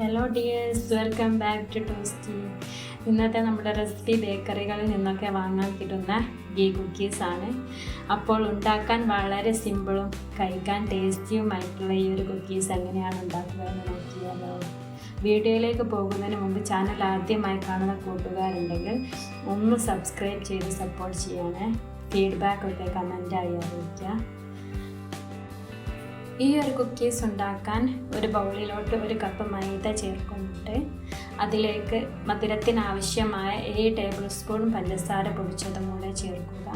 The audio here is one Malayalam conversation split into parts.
Hello dears welcome back to Toasty ഇന്നത്തെ നമ്മുടെ റെസിപ്പി ബേക്കറികളിൽ നിന്നൊക്കെ വാങ്ങാൻ കിട്ടുന്ന ഗീ കുക്കീസ് ആണ്. അപ്പോൾ ഉണ്ടാക്കാൻ വളരെ സിമ്പിളും കഴിക്കാൻ ടേസ്റ്റിയുമായിട്ടുള്ള ഈ ഒരു കുക്കീസ് എങ്ങനെയാണ് ഉണ്ടാക്കുകയെന്ന് നോക്കിയാലോ വീഡിയോയിലേക്ക് പോകുന്നതിന് മുമ്പ് ചാനൽ ആദ്യമായി കാണുന്ന കൂട്ടുകാരുണ്ടെങ്കിൽ ഒന്ന് സബ്സ്ക്രൈബ് ചെയ്ത് സപ്പോർട്ട് ചെയ്യണേ. ഫീഡ്ബാക്ക് ഒക്കെ കമന്റായി അറിയിക്കുക. ഈ ഒരു കുക്കീസ് ഉണ്ടാക്കാൻ ഒരു ബൗളിലോട്ട് ഒരു കപ്പ് മൈദ ചേർക്കുന്നുണ്ട്. അതിലേക്ക് മധുരത്തിനാവശ്യമായ ഏഴ് ടേബിൾ സ്പൂൺ പഞ്ചസാര പൊടിച്ചതും കൂടെ ചേർക്കുക.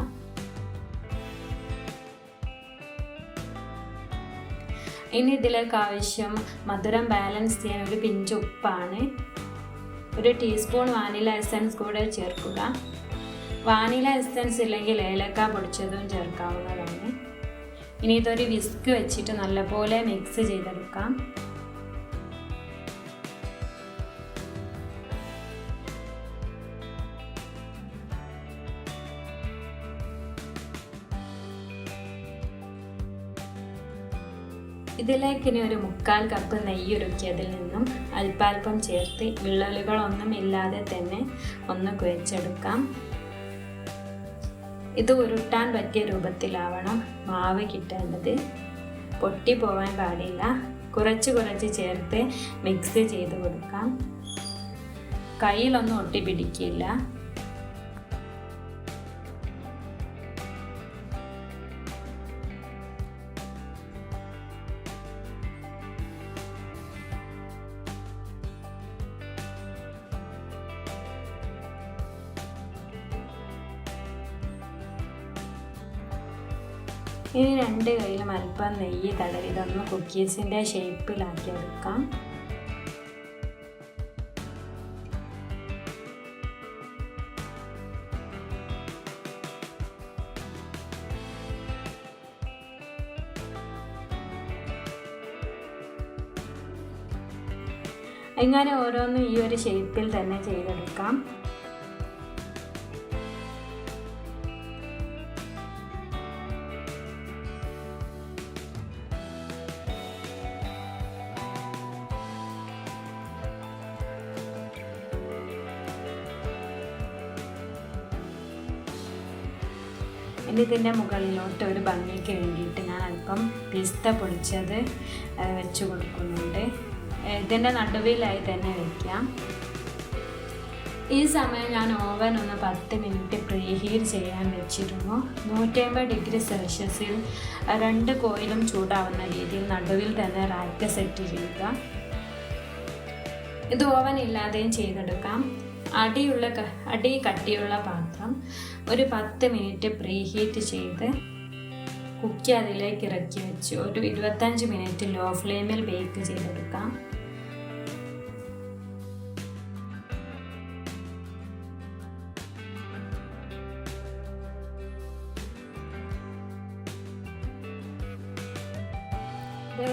ഇനി ഇതിലേക്ക് ആവശ്യം മധുരം ബാലൻസ് ചെയ്യാൻ ഒരു പിഞ്ച് ഉപ്പാണ്. ഒരു ടീസ്പൂൺ വാനില എസൻസ് കൂടെ ചേർക്കുക. വാനില എസൻസ് ഇല്ലെങ്കിൽ ഏലക്ക പൊടിച്ചതും ചേർക്കാവുന്നതാണ്. ഇനി ഇതൊരു വിസ്ക് വെച്ചിട്ട് നല്ലപോലെ മിക്സ് ചെയ്തെടുക്കാം. ഇതിലേക്ക് ഇനി ഒരു മുക്കാൽ കപ്പ് നെയ്യ് ഉരുക്കിയതിൽ നിന്നും അല്പാൽപ്പം ചേർത്ത് വിള്ളലുകളൊന്നും ഇല്ലാതെ തന്നെ ഒന്ന് കുഴച്ചെടുക്കാം. ഇത് ഉരുട്ടാൻ പറ്റിയ രൂപത്തിലാവണം. മാവ് കിട്ടേണ്ടത്. പൊട്ടി പോവാൻ പാടില്ല. കുറച്ച് കുറച്ച് ചേർത്ത് മിക്സ് ചെയ്ത് കൊടുക്കാം. കയ്യിലൊന്നും ഒട്ടി പിടിക്കില്ല. ഇനി രണ്ട് കയ്യിലും അല്പം നെയ്യ് തടവി. ഇതൊന്ന് കുക്കീസിന്റെ ഷേപ്പിലാക്കി എടുക്കാം. ഇങ്ങനെ ഓരോന്നും ഈ ഒരു ഷേപ്പിൽ തന്നെ ചെയ്തെടുക്കാം. ഇനി ഇതിന്റെ മുകളിലോട്ട് ഒരു ഭംഗിക്ക് വേണ്ടിയിട്ട് ഞാൻ അല്പം പിസ്ത പൊടിച്ചത് വെച്ച് കൊടുക്കുന്നുണ്ട്. ഇതിന്റെ നടുവിലായി തന്നെ വയ്ക്കാം ഈ സമയം ഞാൻ ഓവൻ ഒന്ന് പത്ത് മിനിറ്റ് പ്രീഹീറ്റ് ചെയ്യാൻ വെച്ചിരുന്നു. നൂറ്റമ്പത് ഡിഗ്രി സെൽഷ്യസിൽ രണ്ട് കോയിലും ചൂടാവുന്ന രീതിയിൽ നടുവിൽ തന്നെ റാക്ക് സെറ്റ് ചെയ്യുക. ഇത് ഓവൻ ഇല്ലാതെയും ചെയ്തെടുക്കാം. അടിയുള്ള അടി കട്ടിയുള്ള പാത്രം ഒരു പത്ത് മിനിറ്റ് പ്രീ ഹീറ്റ് ചെയ്ത് കുക്കി അതിലേക്ക് ഇറക്കി വെച്ച്. ഒരു ഇരുപത്തഞ്ച് മിനിറ്റ് ലോ ഫ്ലെയിമിൽ ബേക്ക് ചെയ്തെടുക്കാം.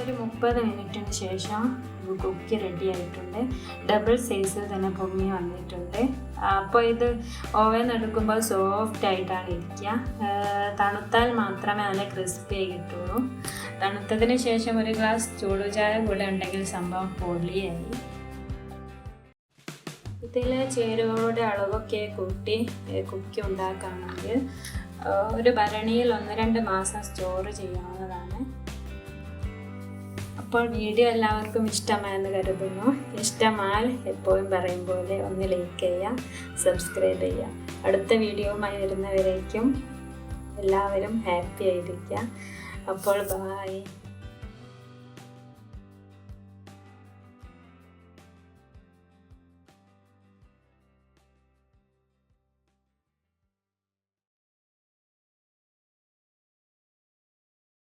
ഒരു മുപ്പത് മിനിറ്റിന് ശേഷം കുക്കി റെഡി ആയിട്ടുണ്ട്. ഡബിൾ സൈസിൽ തന്നെ പൊങ്ങി വന്നിട്ടുണ്ട്. അപ്പോൾ ഇത് ഓവൻ എടുക്കുമ്പോൾ സോഫ്റ്റ് ആയിട്ടാണ് ഇരിക്കുക. തണുത്താൽ മാത്രമേ നല്ല ക്രിസ്പി ആയി കിട്ടുള്ളൂ. തണുത്തതിന് ശേഷം ഒരു ഗ്ലാസ് ചൂടുചായ കൂടെ ഉണ്ടെങ്കിൽ സംഭവം പൊളിയായി. ഇതിൽ ചേരുവകളുടെ അളവൊക്കെ കൂട്ടി കുക്കി ഉണ്ടാക്കുകയാണെങ്കിൽ ഒരു ഭരണിയിൽ ഒന്ന് രണ്ട് മാസം സ്റ്റോർ ചെയ്യാവുന്നതാണ്. അപ്പോൾ വീഡിയോ എല്ലാവർക്കും ഇഷ്ടമായെന്ന് കരുതുന്നു. ഇഷ്ടമായാൽ എപ്പോഴും പറയും പോലെ ഒന്ന് ലൈക്ക് ചെയ്യുക സബ്സ്ക്രൈബ് ചെയ്യുക. അടുത്ത വീഡിയോവുമായി വരുന്നവരേക്കും എല്ലാവരും ഹാപ്പി ആയിരിക്കുക. അപ്പോൾ ബായ്